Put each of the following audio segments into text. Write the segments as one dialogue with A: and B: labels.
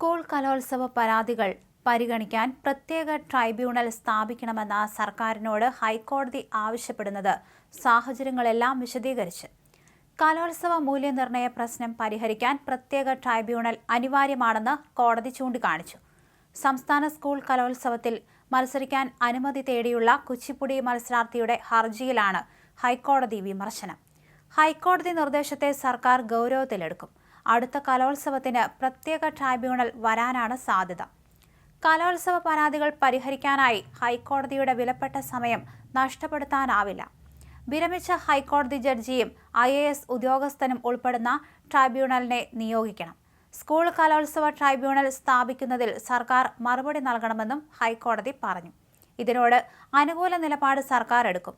A: School കലോത്സവ പരാതികൾ പരിഗണിക്കാൻ പ്രത്യേക ട്രൈബ്യൂണൽ സ്ഥാപിക്കണമെന്ന സർക്കാരിനോട് ഹൈക്കോടതി ആവശ്യപ്പെടുന്നത് സാഹചര്യങ്ങളെല്ലാം വിശദീകരിച്ച്. കലോത്സവ മൂല്യനിർണയ പ്രശ്നം പരിഹരിക്കാൻ പ്രത്യേക ട്രൈബ്യൂണൽ അനിവാര്യമാണെന്ന് കോടതി ചൂണ്ടിക്കാണിച്ചു. സംസ്ഥാന സ്കൂൾ കലോത്സവത്തിൽ മത്സരിക്കാൻ അനുമതി തേടിയുള്ള കുച്ചിപ്പുടി മത്സരാർത്ഥിയുടെ ഹർജിയിലാണ് ഹൈക്കോടതി വിമർശനം. ഹൈക്കോടതി നിർദ്ദേശത്തെ സർക്കാർ ഗൗരവത്തിലെടുക്കും. അടുത്ത കലോത്സവത്തിന് പ്രത്യേക ട്രൈബ്യൂണൽ വരാനാണ് സാധ്യത. കലോത്സവ പരാതികൾ പരിഹരിക്കാനായി ഹൈക്കോടതിയുടെ വിലപ്പെട്ട സമയം നഷ്ടപ്പെടുത്താനാവില്ല. വിരമിച്ച ഹൈക്കോടതി ജഡ്ജിയും ഐ എ എസ് ഉദ്യോഗസ്ഥനും ഉൾപ്പെടുന്ന ട്രൈബ്യൂണലിനെ നിയോഗിക്കണം. സ്കൂൾ കലോത്സവ ട്രൈബ്യൂണൽ സ്ഥാപിക്കുന്നതിൽ സർക്കാർ മറുപടി നൽകണമെന്നും ഹൈക്കോടതി പറഞ്ഞു. ഇതിനോട് അനുകൂല നിലപാട് സർക്കാർ എടുക്കും.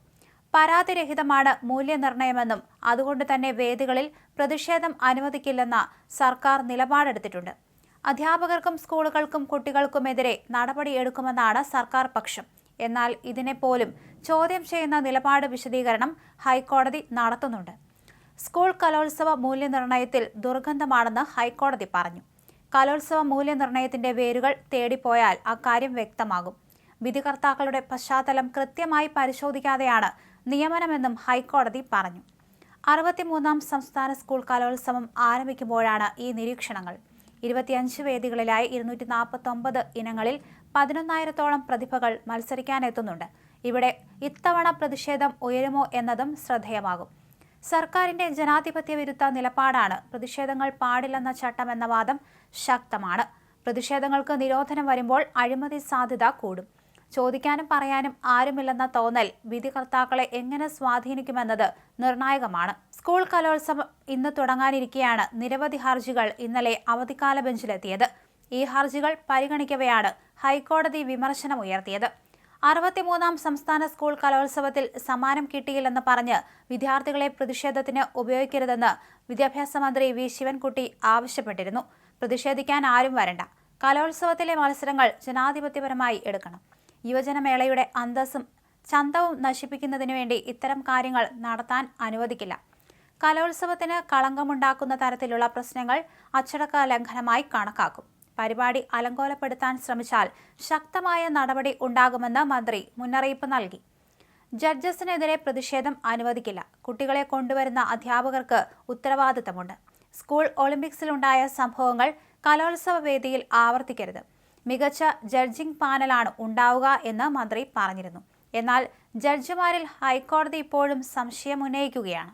A: പരാതിരഹിതമാണ് മൂല്യനിർണയമെന്നും അതുകൊണ്ട് തന്നെ വേദികളിൽ പ്രതിഷേധം അനുവദിക്കില്ലെന്ന സർക്കാർ നിലപാടെടുത്തിട്ടുണ്ട്. അധ്യാപകർക്കും സ്കൂളുകൾക്കും കുട്ടികൾക്കുമെതിരെ നടപടിയെടുക്കുമെന്നാണ് സർക്കാർ പക്ഷം. എന്നാൽ ഇതിനെപ്പോലും ചോദ്യം ചെയ്യുന്ന നിലപാട് വിശദീകരണം ഹൈക്കോടതി നടത്തുന്നുണ്ട്. സ്കൂൾ കലോത്സവ മൂല്യനിർണയത്തിൽ ദുർഗന്ധമാണെന്ന് ഹൈക്കോടതി പറഞ്ഞു. കലോത്സവ മൂല്യനിർണയത്തിന്റെ വേരുകൾ തേടിപ്പോയാൽ അക്കാര്യം വ്യക്തമാകും. വിധികർത്താക്കളുടെ പശ്ചാത്തലം കൃത്യമായി പരിശോധിക്കാതെയാണ് നിയമനമെന്നും ഹൈക്കോടതി പറഞ്ഞു. അറുപത്തിമൂന്നാം സംസ്ഥാന സ്കൂൾ കലോത്സവം ആരംഭിക്കുമ്പോഴാണ് ഈ നിരീക്ഷണങ്ങൾ. ഇരുപത്തിയഞ്ച് വേദികളിലായി ഇരുന്നൂറ്റി നാൽപ്പത്തൊമ്പത് ഇനങ്ങളിൽ പതിനൊന്നായിരത്തോളം പ്രതിഭകൾ മത്സരിക്കാനെത്തുന്നുണ്ട്. ഇവിടെ ഇത്തവണ പ്രതിഷേധം ഉയരുമോ എന്നതും ശ്രദ്ധേയമാകും. സർക്കാരിന്റെ ജനാധിപത്യ വിരുദ്ധ നിലപാടാണ് പ്രതിഷേധങ്ങൾ പാടില്ലെന്ന ചട്ടം എന്ന വാദം ശക്തമാണ്. പ്രതിഷേധങ്ങൾക്ക് നിരോധനം വരുമ്പോൾ അഴിമതി സാധ്യത കൂടും. ചോദിക്കാനും പറയാനും ആരുമില്ലെന്ന തോന്നൽ വിധികർത്താക്കളെ എങ്ങനെ സ്വാധീനിക്കുമെന്നത് നിർണായകമാണ്. സ്കൂൾ കലോത്സവം ഇന്ന് തുടങ്ങാനിരിക്കെയാണ് നിരവധി ഹർജികൾ ഇന്നലെ അവധിക്കാല ബെഞ്ചിലെത്തിയത്. ഈ ഹർജികൾ പരിഗണിക്കവെയാണ് ഹൈക്കോടതി വിമർശനം ഉയർത്തിയത്. അറുപത്തിമൂന്നാം സംസ്ഥാന സ്കൂൾ കലോത്സവത്തിൽ സമ്മാനം കിട്ടിയില്ലെന്ന് പറഞ്ഞ് വിദ്യാർത്ഥികളെ പ്രതിഷേധത്തിന് ഉപയോഗിക്കരുതെന്ന് വിദ്യാഭ്യാസ മന്ത്രി വി. ശിവൻകുട്ടി ആവശ്യപ്പെട്ടിരുന്നു. പ്രതിഷേധിക്കാൻ ആരും വരണ്ട. കലോത്സവത്തിലെ മത്സരങ്ങൾ ജനാധിപത്യപരമായി എടുക്കണം. യുവജനമേളയുടെ അന്തസ്സും ചന്തവും നശിപ്പിക്കുന്നതിനു വേണ്ടി ഇത്തരം കാര്യങ്ങൾ നടത്താൻ അനുവദിക്കില്ല. കലോത്സവത്തിന് കളങ്കമുണ്ടാക്കുന്ന തരത്തിലുള്ള പ്രശ്നങ്ങൾ അച്ചടക്ക ലംഘനമായി കണക്കാക്കും. പരിപാടി അലങ്കോലപ്പെടുത്താൻ ശ്രമിച്ചാൽ ശക്തമായ നടപടി ഉണ്ടാകുമെന്ന് മന്ത്രി മുന്നറിയിപ്പ് നൽകി. ജഡ്ജസിനെതിരെ പ്രതിഷേധം അനുവദിക്കില്ല. കുട്ടികളെ കൊണ്ടുവരുന്ന അധ്യാപകർക്ക് ഉത്തരവാദിത്തമുണ്ട്. സ്കൂൾ ഒളിമ്പിക്സിലുണ്ടായ സംഭവങ്ങൾ കലോത്സവ വേദിയിൽ ആവർത്തിക്കരുത്. മികച്ച ജഡ്ജിംഗ് പാനലാണ് ഉണ്ടാവുക എന്ന് മന്ത്രി പറഞ്ഞിരുന്നു. എന്നാൽ ജഡ്ജിമാരിൽ ഹൈക്കോടതി ഇപ്പോഴും സംശയം സംശയമുന്നയിക്കുകയാണ്.